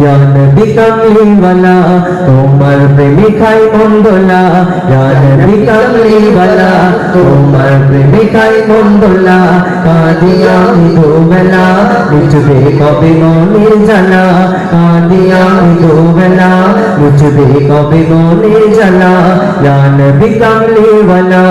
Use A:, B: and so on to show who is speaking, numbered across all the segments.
A: ইয়া নবী কামলিওয়ালা তোমার প্রেমে খাই মন দোলা ইয়া নবী কামলিওয়ালা তোমার প্রেমে খাই মন দোলা কাঁদি আমি দুবেলা মিটবে কবে মনে জানা কাঁদি আমি দুবেলা মিটবে কবে মনে জানা ইয়া নবী কামলিওয়ালা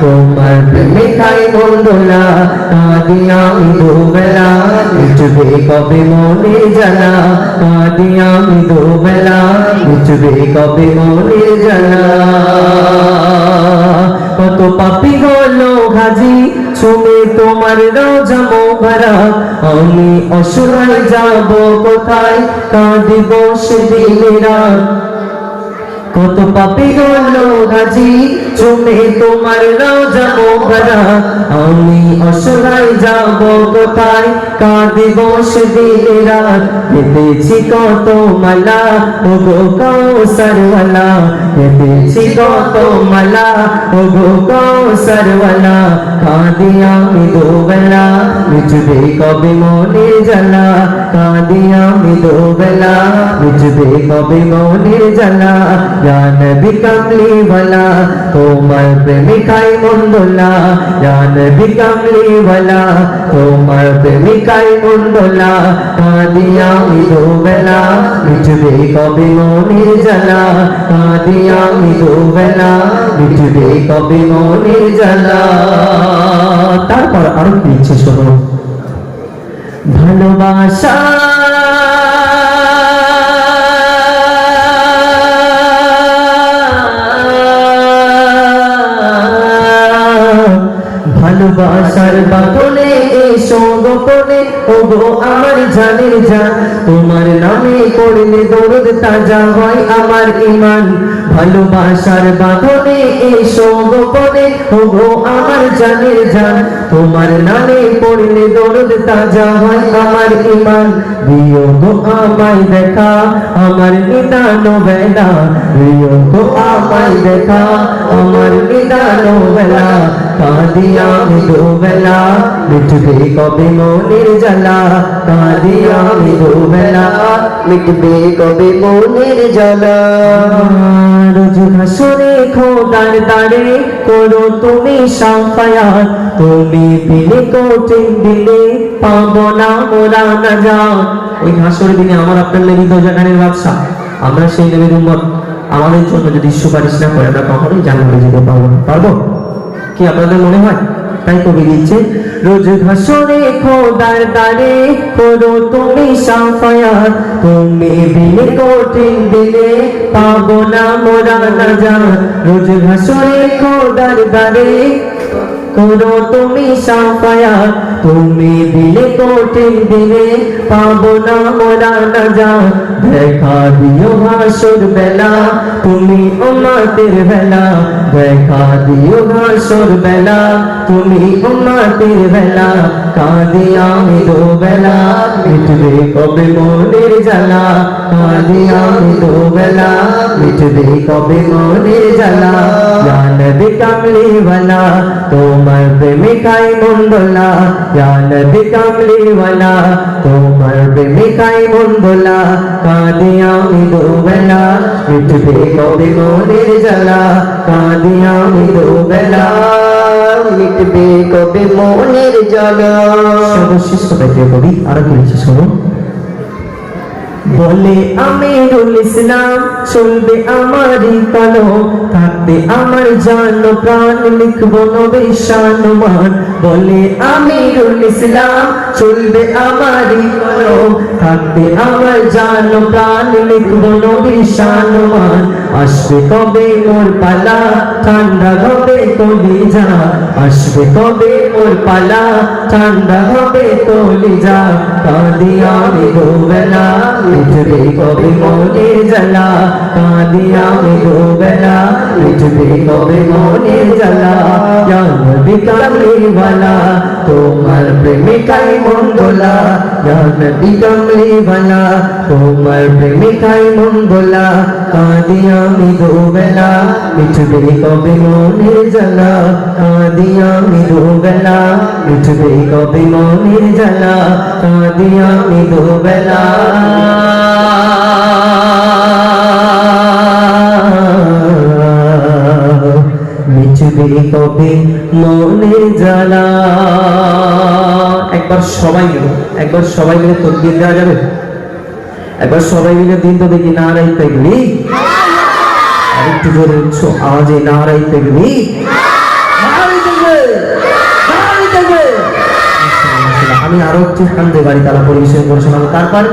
A: তোমার প্রেমে খাই মন দোলা কাঁদি আমি দুবেলা মিটবে কবে মনে জানা জ্বালা কাঁদিয়া দুবেলা মুঝবে কবে মনের জ্বালা কত পাপি হলো ঘাজি শুনে তোমার রোজা মোবারক। আমি অসহায় যাব কোথায়, কাঁদিব সেদিন রাত। কত পাপি হলো গাজি চুমে তোমার রোজা মোবারা আমি অসহায় যাব কোথায়? কাঁদিব সেদিন রাত। পেতেছি কত মালা। ও গো কৌসরওয়ালা পেতেছি কত মালা। ও গো কৌসরওয়ালা কাঁদিয়া আমি দুবেলা। মিটবে কবে মনে জ্বালা। কাঁদিয়া আমি দুবেলা। মিটবে কবে মনে জ্বালা? ইয়া নবী কামলি ওয়ালা, তোমার প্রেমিকাই মন্দলা ইয়া নবী কামলি ওয়ালা, তোমার প্রেমিকাই কাঁদিয়া আমি দুবেলা মিটবে কবে মনে জ্বালা? কাঁদিয়া কবে মনে জ্বালা? তারপর আরও কি ইচ্ছে শোনো। ভালোবাসা গো, আমার জানের জান, তোমার নামে করলে দরদ তাজা হয় আমার ইমান ভালোবাসার বাঁধনে এসো গোপনে ও গো, আমার জানের জান, তোমার নামে পড়লে দরদ তাজা হয় আমার ইমান দিও গো, আমায় দেখা, আমার নিদানো বেলা। দিও গো, আমায় দেখা, আমার নিদানো বেলা। কাঁদিয়া দুবেলা, মিটবে কবে মনের জ্বালা? কাঁদিয়া দুবেলা,
B: মিটবে কবে মনের জ্বালা?
A: রোজ খোদার দাঁড়ে করো তুমি সাফায়াত তুমি বিলে কঠিন দিলে, পাবো না মোরা না যা ওই ঘাসর দিনে আমার আপনার লেগে তো জাগানের ব্যবসা। আমরা সেই উম্মত। আমাদের জন্য যদি সুপারিশ না করে, আমরা কখনোই জানাতে যেতে পারব না। পারব? কি আপনাদের মনে হয়? তাই কবি দিচ্ছে রোজ ঘাসরে খোদার দারে করো তুমি সাফায়াত। তুমি বিলে কঠিন দিলে পাবো না মোরা না যা রোজ ঘাসরে খোদার দারে করো তুমি সাফায়াত। তুমি দিলে কঠিন দিলে পাবো না মোরা না যা। দেখা দিও হাসুর বেলা, তুমি উম্মতের বেলা। দেখা দিও হাসুর বেলা, তুমি উম্মতের বেলা। কাঁদি আমি দো বেলা, মিটবে কবে মনের জ্বালা। কাঁদি আমি দো বেলা, মিটবে কবে মনের জ্বালা। জানবি কামলি ওয়ালা তোমার প্রেমিকাই মন্দলা তোমার প্রেমিকাই কাঁদি আমি দো বেলা মিটবে কবে মনের জ্বালা কাঁদি আমি দো
B: মিটবে কবে মনের জ্বালা
A: সর্বশ্রেষ্ঠ ব্যক্তি কবি আরও কি লিখছে শোনো বলে আমিরুল ইসলাম চলবে আমারই কলম থাকবে আমার জান প্রাণ লিখব নবে শানমান বলে আমিরুল ইসলাম, চলবে আমারই কলম থাকবে আমার জান প্রাণ, লিখব নবীর শানমান আসবে কবে মোর পালা, ঠান্ডা হবে কলিজা। আসবে কবে মোর পালা, ঠান্ডা হবে কলিজা। কাঁদি আমি দুবেলা মিটবে কবে মনে জ্বালা। কাঁদি আমি দুবেলা মিটবে কবে মনে জ্বালা। নবী কামলিওয়ালা তোমার প্রেমিকাই মঙ্গলা নবী কামলিওয়ালা তোমার প্রেমিকাই মঙ্গলা, কাঁদি আমি দুবেলা মিটবে কবে মনে জ্বালা, কাঁদি আমি দুবেলা মিটবে কবে মনে জ্বালা, কাঁদি আমি দুবেলা। কবে মনে জ্বালা। একবার সবাই মিলে, একবার সবাই মিলে দেওয়া যাবে। একবার সবাই মিলে দিন তো দেখি নারাই পেগলি আরেকটু জোরে আওয়াজে নারাই পেগলি আমি আরও একটু কান্দে বাড়ি তারা পরিবেশন করে তারপর